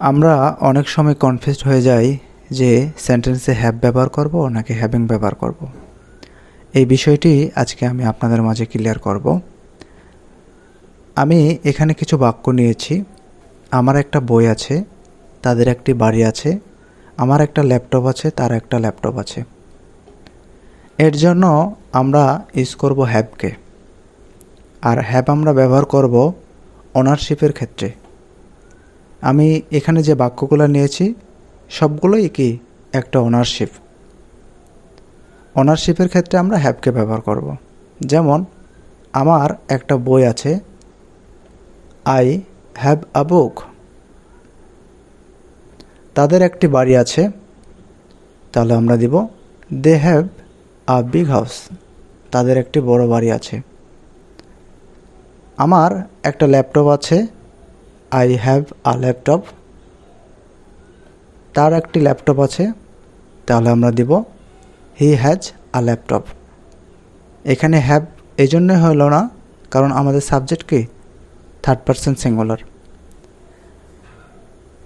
আমরা অনেক সময় কনফিউজড হয়ে যাই যে সেন্টেন্সে হ্যাভ ব্যবহার করব নাকি হ্যাভিং ব্যবহার করব। এই বিষয়টি আজকে আমি আপনাদের মাঝে ক্লিয়ার করব। আমি এখানে কিছু বাক্য নিয়েছি। আমার একটা বই আছে, তাদের একটি বাড়ি আছে, আমার একটা ল্যাপটপ আছে, তার একটা ল্যাপটপ আছে। এর জন্য আমরা ইউজ করব হ্যাবকে আর হ্যাব আমরা ব্যবহার করব ওনারশিপের ক্ষেত্রে। আমি এখানে যে বাক্যগুলো নিয়েছি সবগুলোই কি একটা ওনারশিপ ওনারশিপের ক্ষেত্রে আমরা হ্যাভকে ব্যবহার করব। যেমন, আমার একটা বই আছে আই হ্যাভ আ বুক তাদের একটি বাড়ি আছে, তাহলে আমরা দিব they have a big house তাদের একটি বড় বাড়ি আছে। আমার একটা ল্যাপটপ আছে আই হ্যাভ আ ল্যাপটপ তার একটি ল্যাপটপ আছে। তাহলে আমরা দিব হি হ্যাজ আ ল্যাপটপ এখানে হ্যাভ এই জন্যই হলো না, কারণ আমাদের সাবজেক্ট কি? থার্ড পার্সন সিঙ্গুলার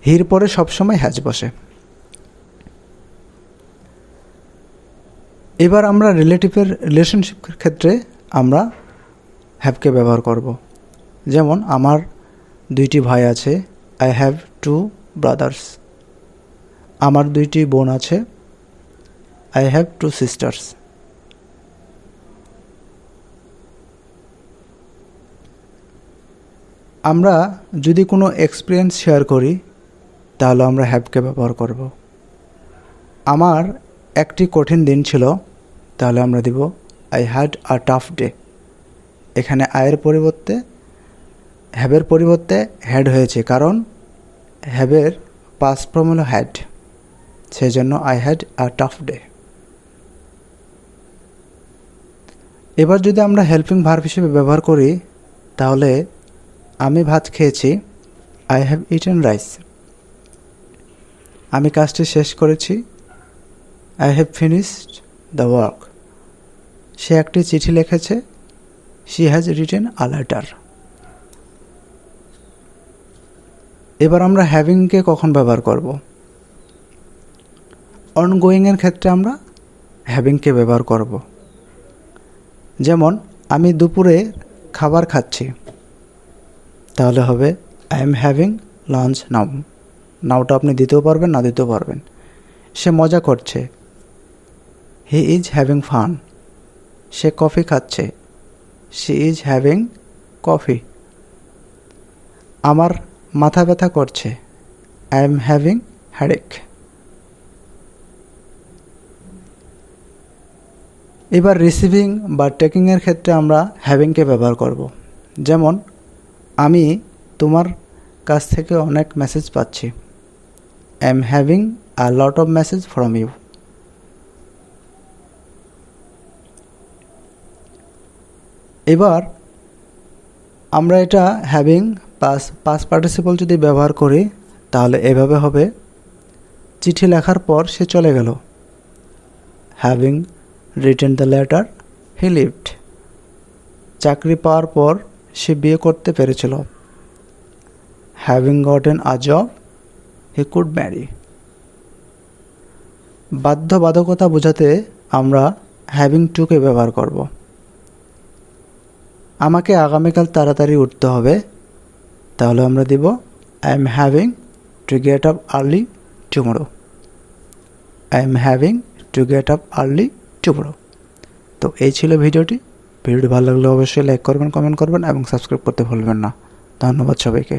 হির পরে সবসময় হ্যাজ বসে। এবার আমরা রিলেটিভের রিলেশনশিপের ক্ষেত্রে আমরা হ্যাভকে ব্যবহার করব। যেমন আমার দুইটি ভাই আছে। আই হ্যাভ টু ব্রাদার্স আমার দুইটি বোন আছে। আই হ্যাভ টু সিস্টার্স আমরা যদি কোনো এক্সপিরিয়েন্স শেয়ার করি, তাহলে আমরা হ্যাভকে ব্যবহার করব। আমার একটি কঠিন দিন ছিল, তাহলে আমরা দিব I had a tough day এখানে আয়ের পরিবর্তে হ্যাবের পরিবর্তে হ্যাড হয়েছে, কারণ হ্যাবের পাস ফর্ম হলো হ্যাড সেই জন্য I had a tough day এবার যদি আমরা হেল্পিং ভার্ব হিসেবে ব্যবহার করি, তাহলে আমি ভাত খেয়েছি আই হ্যাভ ইটেন রাইস আমি কাজটি শেষ করেছি I have finished the work সে একটি চিঠি লিখেছে she has written a letter এবার আমরা হ্যাভিংকে কখন ব্যবহার করব? অনগোয়িংয়ের ক্ষেত্রে আমরা হ্যাভিংকে ব্যবহার করব। যেমন, আমি দুপুরে খাবার খাচ্ছি। তাহলে হবে I am having lunch now নাওটা আপনি দিতেও পারবেন, না দিতেও পারবেন। সে মজা করছে। হি ইজ হ্যাভিং ফান সে কফি খাচ্ছে। শি ইজ হ্যাভিং কফি আমার মাথা ব্যথা করছে। আই এম হ্যাভিং হ্যাডেক এবার রিসিভিং বা টেকিংয়ের ক্ষেত্রে আমরা হ্যাভিংকে ব্যবহার করব। যেমন, আমি তোমার কাছ থেকে অনেক মেসেজ পাচ্ছি। I am having a lot of message from you এবার, আমরা এটা হ্যাভিং পাস পাস পার্টিসিপল যদি ব্যবহার করি, তাহলে এভাবে হবে। চিঠি লেখার পর সে চলে গেল। Having written the letter he lived চাকরি পাওয়ার পর সে বিয়ে করতে পেরেছিল। Having gotten a job he could marry বাধ্যবাধকতা বোঝাতে আমরা হ্যাভিং টুকে ব্যবহার করব। আমাকে আগামীকাল তাড়াতাড়ি উঠতে হবে। তাহলে আমরা দেব I am having to get up early tomorrow I am having to get up early tomorrow তো এই ছিল ভিডিওটি। ভিডিওটি ভালো লাগলে অবশ্যই লাইক করবেন কমেন্ট করবেন এবং সাবস্ক্রাইব করতে ভুলবেন না। ধন্যবাদ সবাইকে।